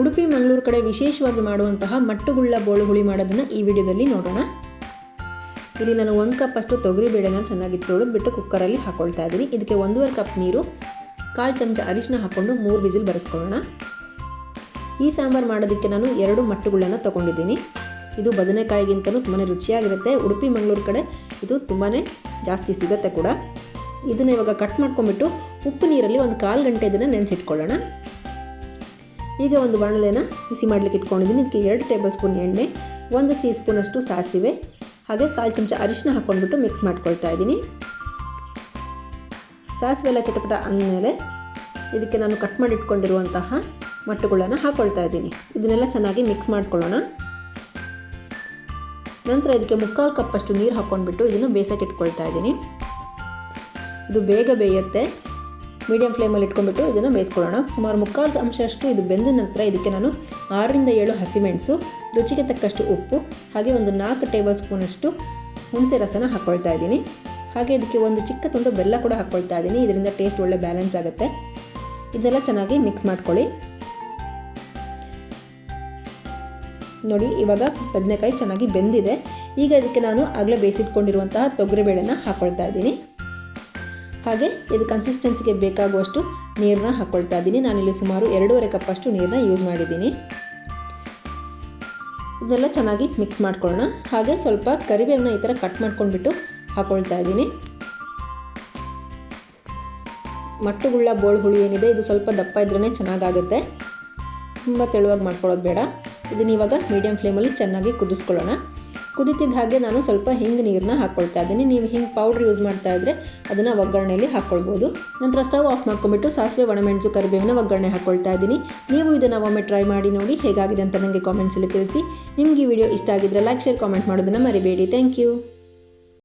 ಉಡುಪಿ, ಮಂಗಳೂರು ಕಡೆ ವಿಶೇಷವಾಗಿ ಮಾಡುವಂತಹ ಮಟ್ಟುಗುಳ್ಳ ಬೋಳು ಹುಳಿ ಮಾಡೋದನ್ನು ಈ ವಿಡಿಯೋದಲ್ಲಿ ನೋಡೋಣ. ಇಲ್ಲಿ ನಾನು ಒಂದು ಕಪ್ ಅಷ್ಟು ತೊಗರಿ ಬೇಳೆನ ಚೆನ್ನಾಗಿ ತೊಳೆದ್ಬಿಟ್ಟು ಕುಕ್ಕರಲ್ಲಿ ಹಾಕ್ಕೊಳ್ತಾ ಇದ್ದೀನಿ. ಇದಕ್ಕೆ ಒಂದೂವರೆ ಕಪ್ ನೀರು, ಕಾಲು ಚಮಚ ಅರಿಶಿನ ಹಾಕ್ಕೊಂಡು ಮೂರು ವಿಸಿಲ್ ಬರೆಸ್ಕೊಳ್ಳೋಣ. ಈ ಸಾಂಬಾರು ಮಾಡೋದಕ್ಕೆ ನಾನು ಎರಡು ಮಟ್ಟುಗಳನ್ನು ತೊಗೊಂಡಿದ್ದೀನಿ. ಇದು ಬದನೆಕಾಯಿಗಿಂತಲೂ ತುಂಬಾ ರುಚಿಯಾಗಿರುತ್ತೆ. ಉಡುಪಿ, ಮಂಗಳೂರು ಕಡೆ ಇದು ತುಂಬಾ ಜಾಸ್ತಿ ಸಿಗುತ್ತೆ ಕೂಡ. ಇದನ್ನು ಇವಾಗ ಕಟ್ ಮಾಡ್ಕೊಂಬಿಟ್ಟು ಉಪ್ಪು ನೀರಲ್ಲಿ ಒಂದು ಕಾಲು ಗಂಟೆ ಇದನ್ನು ನೆನೆಸಿಟ್ಕೊಳ್ಳೋಣ. ಈಗ ಒಂದು ಬಾಣಲೆನ ಬಿಸಿ ಮಾಡಲಿಕ್ಕೆ ಇಟ್ಕೊಂಡಿದ್ದೀನಿ. ಇದಕ್ಕೆ ಎರಡು ಟೇಬಲ್ ಸ್ಪೂನ್ ಎಣ್ಣೆ, ಒಂದು ಟೀ ಸ್ಪೂನಷ್ಟು ಸಾಸಿವೆ, ಹಾಗೆ ಕಾಲು ಚಮಚ ಅರಿಶಿನ ಹಾಕ್ಕೊಂಡ್ಬಿಟ್ಟು ಮಿಕ್ಸ್ ಮಾಡ್ಕೊಳ್ತಾ ಇದ್ದೀನಿ. ಸಾಸಿವೆ ಎಲ್ಲ ಚಟಪಟ ಅಂದಮೇಲೆ ಇದಕ್ಕೆ ನಾನು ಕಟ್ ಮಾಡಿ ಇಟ್ಕೊಂಡಿರುವಂತಹ ಮಟ್ಟುಗಳನ್ನು ಹಾಕ್ಕೊಳ್ತಾ ಇದ್ದೀನಿ. ಇದನ್ನೆಲ್ಲ ಚೆನ್ನಾಗಿ ಮಿಕ್ಸ್ ಮಾಡ್ಕೊಳ್ಳೋಣ. ನಂತರ ಇದಕ್ಕೆ ಮುಕ್ಕಾಲು ಕಪ್ಪಷ್ಟು ನೀರು ಹಾಕ್ಕೊಂಡ್ಬಿಟ್ಟು ಇದನ್ನು ಬೇಸಕ್ಕೆ ಇಟ್ಕೊಳ್ತಾ ಇದ್ದೀನಿ. ಇದು ಬೇಗ ಬೇಯುತ್ತೆ. ಮೀಡಿಯಮ್ ಫ್ಲೇಮಲ್ಲಿ ಇಟ್ಕೊಂಡ್ಬಿಟ್ಟು ಇದನ್ನು ಬೇಯಿಸ್ಕೊಳ್ಳೋಣ. ಸುಮಾರು ಮುಕ್ಕಾಲು ಅಂಶಷ್ಟು ಇದು ಬೆಂದ ನಂತರ ಇದಕ್ಕೆ ನಾನು ಆರರಿಂದ ಏಳು ಹಸಿಮೆಣಸು ರುಚಿಗೆ ತಕ್ಕಷ್ಟು ಉಪ್ಪು, ಹಾಗೆ ಒಂದು ನಾಲ್ಕು ಟೇಬಲ್ ಸ್ಪೂನಷ್ಟು ಹುಣಸೆ ರಸನ ಹಾಕ್ಕೊಳ್ತಾ ಇದ್ದೀನಿ. ಹಾಗೆ ಇದಕ್ಕೆ ಒಂದು ಚಿಕ್ಕ ತುಂಡು ಬೆಲ್ಲ ಕೂಡ ಹಾಕ್ಕೊಳ್ತಾ ಇದ್ದೀನಿ. ಇದರಿಂದ ಟೇಸ್ಟ್ ಒಳ್ಳೆ ಬ್ಯಾಲೆನ್ಸ್ ಆಗುತ್ತೆ. ಇದನ್ನೆಲ್ಲ ಚೆನ್ನಾಗಿ ಮಿಕ್ಸ್ ಮಾಡ್ಕೊಳ್ಳಿ. ನೋಡಿ, ಇವಾಗ ಬದನೆಕಾಯಿ ಚೆನ್ನಾಗಿ ಬೆಂದಿದೆ. ಈಗ ಇದಕ್ಕೆ ನಾನು ಆಗಲೇ ಬೇಯಿಸಿಟ್ಕೊಂಡಿರುವಂತಹ ತೊಗರಿಬೇಳೆನ ಹಾಕ್ಕೊಳ್ತಾ ಇದ್ದೀನಿ. ಹಾಗೆ ಇದು ಕನ್ಸಿಸ್ಟೆನ್ಸಿಗೆ ಬೇಕಾಗುವಷ್ಟು ನೀರನ್ನ ಹಾಕ್ಕೊಳ್ತಾ ಇದ್ದೀನಿ. ನಾನಿಲ್ಲಿ ಸುಮಾರು ಎರಡೂವರೆ ಕಪ್ಪಷ್ಟು ನೀರನ್ನ ಯೂಸ್ ಮಾಡಿದ್ದೀನಿ. ಇದನ್ನೆಲ್ಲ ಚೆನ್ನಾಗಿ ಮಿಕ್ಸ್ ಮಾಡ್ಕೊಳ್ಳೋಣ. ಹಾಗೆ ಸ್ವಲ್ಪ ಕರಿಬೇವನ್ನ ಈ ಥರ ಕಟ್ ಮಾಡ್ಕೊಂಡ್ಬಿಟ್ಟು ಹಾಕ್ಕೊಳ್ತಾ ಇದ್ದೀನಿ. ಮಟ್ಟುಗುಳ್ಳ ಬೋಳ್ ಹುಳಿ ಏನಿದೆ, ಇದು ಸ್ವಲ್ಪ ದಪ್ಪ ಇದ್ರೇ ಚೆನ್ನಾಗಾಗುತ್ತೆ. ತುಂಬ ತೆಳುವಾಗಿ ಮಾಡ್ಕೊಳ್ಳೋದು ಬೇಡ. ಇದನ್ನ ಇವಾಗ ಮೀಡಿಯಮ್ ಫ್ಲೇಮಲ್ಲಿ ಚೆನ್ನಾಗಿ ಕುದಿಸ್ಕೊಳ್ಳೋಣ. ಕುದಿತಿದ್ದ ಹಾಗೆ ನಾನು ಸ್ವಲ್ಪ ಹಿಂಗೆ ನೀರನ್ನ ಹಾಕ್ಕೊಳ್ತಾ ಇದ್ದೀನಿ. ನೀವು ಹಿಂಗೆ ಪೌಡ್ರ್ ಯೂಸ್ ಮಾಡ್ತಾ ಇದ್ದರೆ ಅದನ್ನು ಒಗ್ಗರಣೆಯಲ್ಲಿ ಹಾಕ್ಕೊಳ್ಬೋದು ನಂತರ ಸ್ಟವ್ ಆಫ್ ಮಾಡ್ಕೊಂಬಿಟ್ಟು ಸಾಸಿವೆ, ಒಣಮೆಣಸು, ಕರಿಬೇವಿನ ಒಗ್ಗರಣೆ ಹಾಕ್ಕೊಳ್ತಾ ಇದ್ದೀನಿ. ನೀವು ಇದನ್ನು ಒಮ್ಮೆ ಟ್ರೈ ಮಾಡಿ ನೋಡಿ ಹೇಗಾಗಿದೆ ಅಂತ ನನಗೆ ಕಾಮೆಂಟ್ಸಲ್ಲಿ ತಿಳಿಸಿ. ನಿಮಗೆ ಈ ವಿಡಿಯೋ ಇಷ್ಟ ಆಗಿದ್ರೆ ಲೈಕ್ ಶೇರ್ ಕಾಮೆಂಟ್ ಮಾಡೋದನ್ನು ಮರಿಬೇಡಿ. Thank you